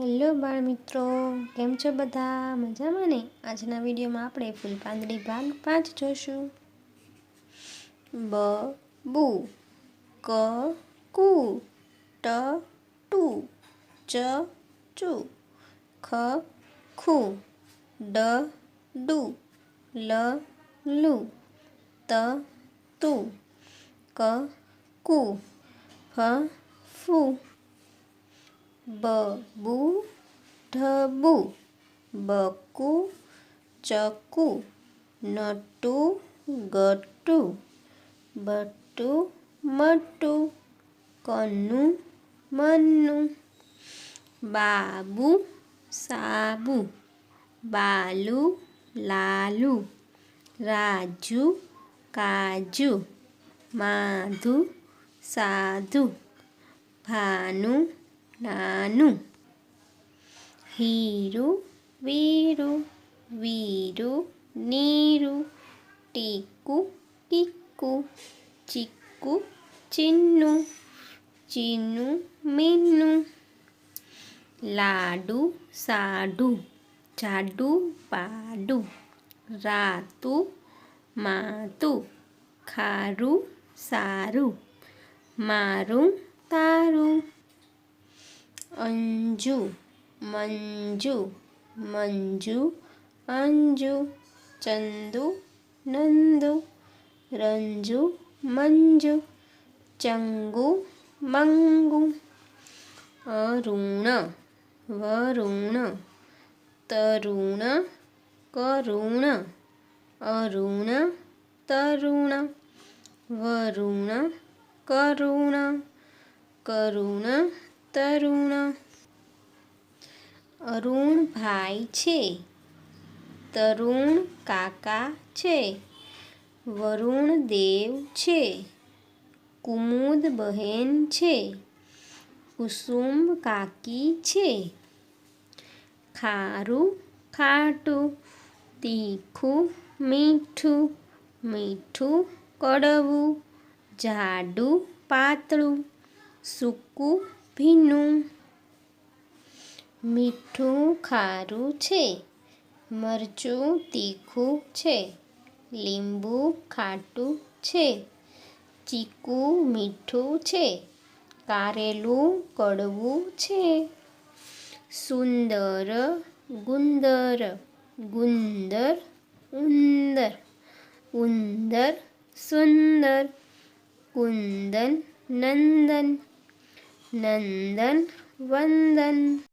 Hello બાળ મિત્રો કેમ છો બધા? મજામાં ને? આજના વિડીયોમાં આપણે ફૂલ પાંદડી ભાગ પાંચ જોશું. બ, બુ, ક, કુ, ટ, ટુ, ચ, ચુ, ખ, ખુ, ડ, ડુ, લ, લુ, ત, તુ, ક, કુ, ફ, ફુ બબુ ઢબુ, બકુ ચકુ, નટુ ગટુ, બટુ મટુ, કનુ મનુ, બાબુ સાબુ, બાલુ લાલુ, રાજુ કાજુ, માધુ સાધુ, ભાનુ నాను హీరు వీరు వీరు నీరు టీకు కిక్కు చిక్కు చిన్ను చిన్ను మిన్ను లాడు సాడు చాడు పాడు రాతు మాతు ఖారు సారు మారు తారు અંજુ, મંજુ મંજુ, અંજુ, ચંદુ, નંદુ, રંજુ, મંજુ, ચંગુ, મંગુ, અરુણ, વરુણ, તરુણ, કરુણ, અરુણ, તરુણ, વરુણ, કરુણ કરુણ તરુણ. અરુણ ભાઈ છે. તરુણ કાકા છે. વરુણ દેવ છે. કુમુદ બહેન છે. કુસુમ કાકી છે. ખારું ખાટું, તીખું મીઠું મીઠું કડવું, જાડું પાતળું, સૂકું ભીનું, મીઠું ખારું છે, મરચું તીખું છે, લીંબુ ખાટું છે, ચીકુ મીઠું છે, કારેલું કડવું છે. સુંદર, ગુંદર ગુંદર, ઉંદર ઉંદર, સુંદર, કુંદન, નંદન. નંદન વંદન